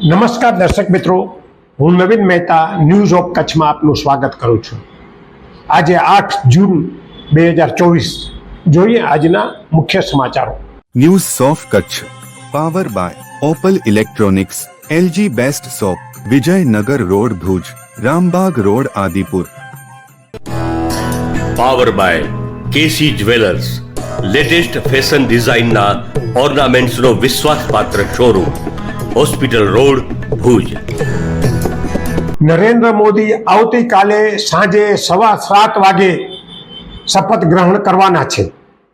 નમસ્કાર દર્શક મિત્રો. હું નવીન મહેતા ન્યૂઝ ઓફ કચ્છમાં આપનું સ્વાગત કરું છું. આજે આઠ જૂન બે હજાર ચોવીસ. જોઈએ આજના મુખ્ય સમાચારો. News સોફ Kutch. Power by Opal electronics LG best shop Vijaynagar road Bhuj Rambag road Adipur power by KC jewellers latest fashion ડિઝાઇનના ઓર્નામેન્ટ્સનો વિશ્વાસપાત્ર showroom hospital road Bhuj. Narendra Modi આવતીકાલે સાંજે સવા સાત વાગે શપથ ગ્રહણ કરવાના છે.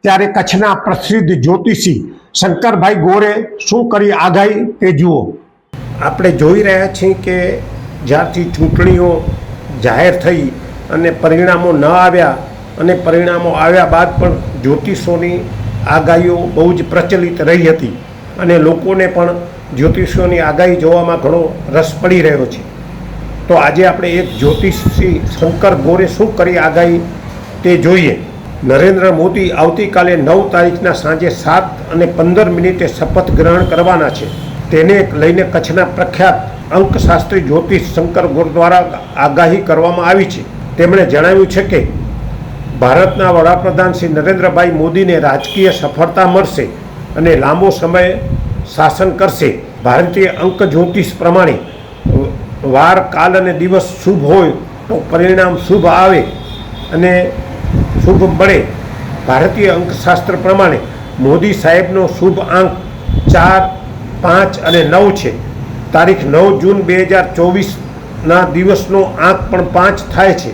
ત્યારે કચ્છના પ્રસિદ્ધ જ્યોતિષી શંકરભાઈ ગોરે શું કરી આગાહી તે જુઓ. આપણે જોઈ રહ્યા છીએ કે જ્યારથી ચૂંટણીઓ જાહેર થઈ અને પરિણામો ન આવ્યા અને પરિણામો આવ્યા બાદ પણ જ્યોતિષોની આગાહીઓ બહુ જ પ્રચલિત રહી હતી અને લોકોને પણ જ્યોતિષોની આગાહી જોવામાં ઘણો રસ પડી રહ્યો છે. તો આજે આપણે એક જ્યોતિષી શંકર ગોરે શું કરી આગાહી તે જોઈએ. નરેન્દ્ર મોદી આવતીકાલે નવ તારીખના સાંજે સાત અને પંદર મિનિટે શપથ ગ્રહણ કરવાના છે. તેને લઈને કચ્છના પ્રખ્યાત અંકશાસ્ત્રી જ્યોતિષ શંકર ગોર દ્વારા આગાહી કરવામાં આવી છે. તેમણે જણાવ્યું છે કે, ભારતના વડાપ્રધાન શ્રી નરેન્દ્રભાઈ મોદીને રાજકીય સફળતા મળશે અને લાંબો સમય શાસન કરશે. ભારતીય અંક જ્યોતિષ પ્રમાણે વાર, કાલ અને દિવસ શુભ હોય તો પરિણામ શુભ આવે અને શુભ મળે ભારતીય અંકશાસ્ત્ર પ્રમાણે મોદી સાહેબનો શુભ આંક ચાર, પાંચ અને નવ છે. તારીખ નવ જૂન બે હજાર ચોવીસના દિવસનો આંક પણ પાંચ થાય છે.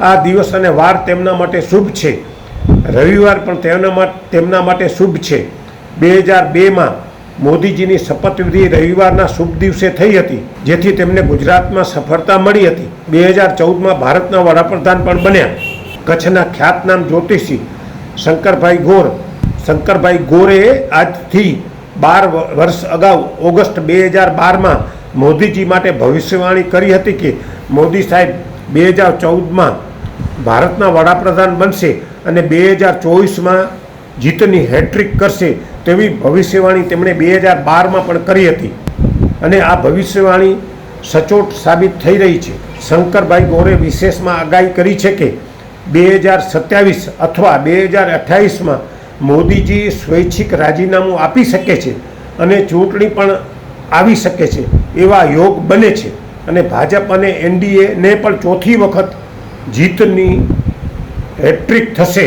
આ દિવસ અને વાર તેમના માટે શુભ છે. રવિવાર પણ તેમના તેમના માટે શુભ છે. બે હજાર બેમાં મોદીજીની શપથવિધિ રવિવારના શુભ દિવસે થઈ હતી, જેથી તેમને ગુજરાતમાં સફળતા મળી હતી. બે હજાર ચૌદમાં ભારતના વડાપ્રધાન પણ બન્યા. કચ્છના ખ્યાતનામ જ્યોતિષી શંકરભાઈ ગોર. શંકરભાઈ ગોરે આજથી બાર વર્ષ અગાઉ ઓગસ્ટ બે હજાર બારમાં મોદીજી માટે ભવિષ્યવાણી કરી હતી કે મોદી સાહેબ બે હજાર ચૌદમાં ભારતના વડાપ્રધાન બનશે અને બે હજાર ચોવીસમાં જીતની હેટ્રિક કરશે તેવી ભવિષ્યવાણી તેમણે બે હજાર બારમાં પણ કરી હતી. અને આ ભવિષ્યવાણી સચોટ સાબિત થઈ રહી છે. શંકરભાઈ ગોરે વિશેષમાં આગાહી કરી છે કે બે હજાર સત્યાવીસ અથવા બે હજાર અઠ્યાવીસમાં મોદીજી સ્વૈચ્છિક રાજીનામું આપી શકે છે અને ચૂંટણી પણ આવી શકે છે એવા યોગ બને છે. અને ભાજપ અને એનડીએને પણ ચોથી વખત જીતની હેટ્રિક થશે.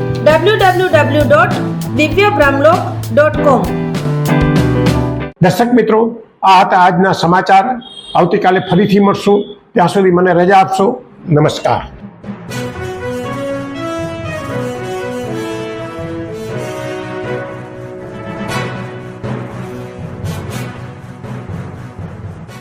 W dot Divya Brahmlok dot કોમ દર્શક મિત્રો, આ હતા આજના સમાચાર. આવતીકાલે ફરીથી મળશું. ત્યાં સુધી મને રજા આપશો. નમસ્કાર.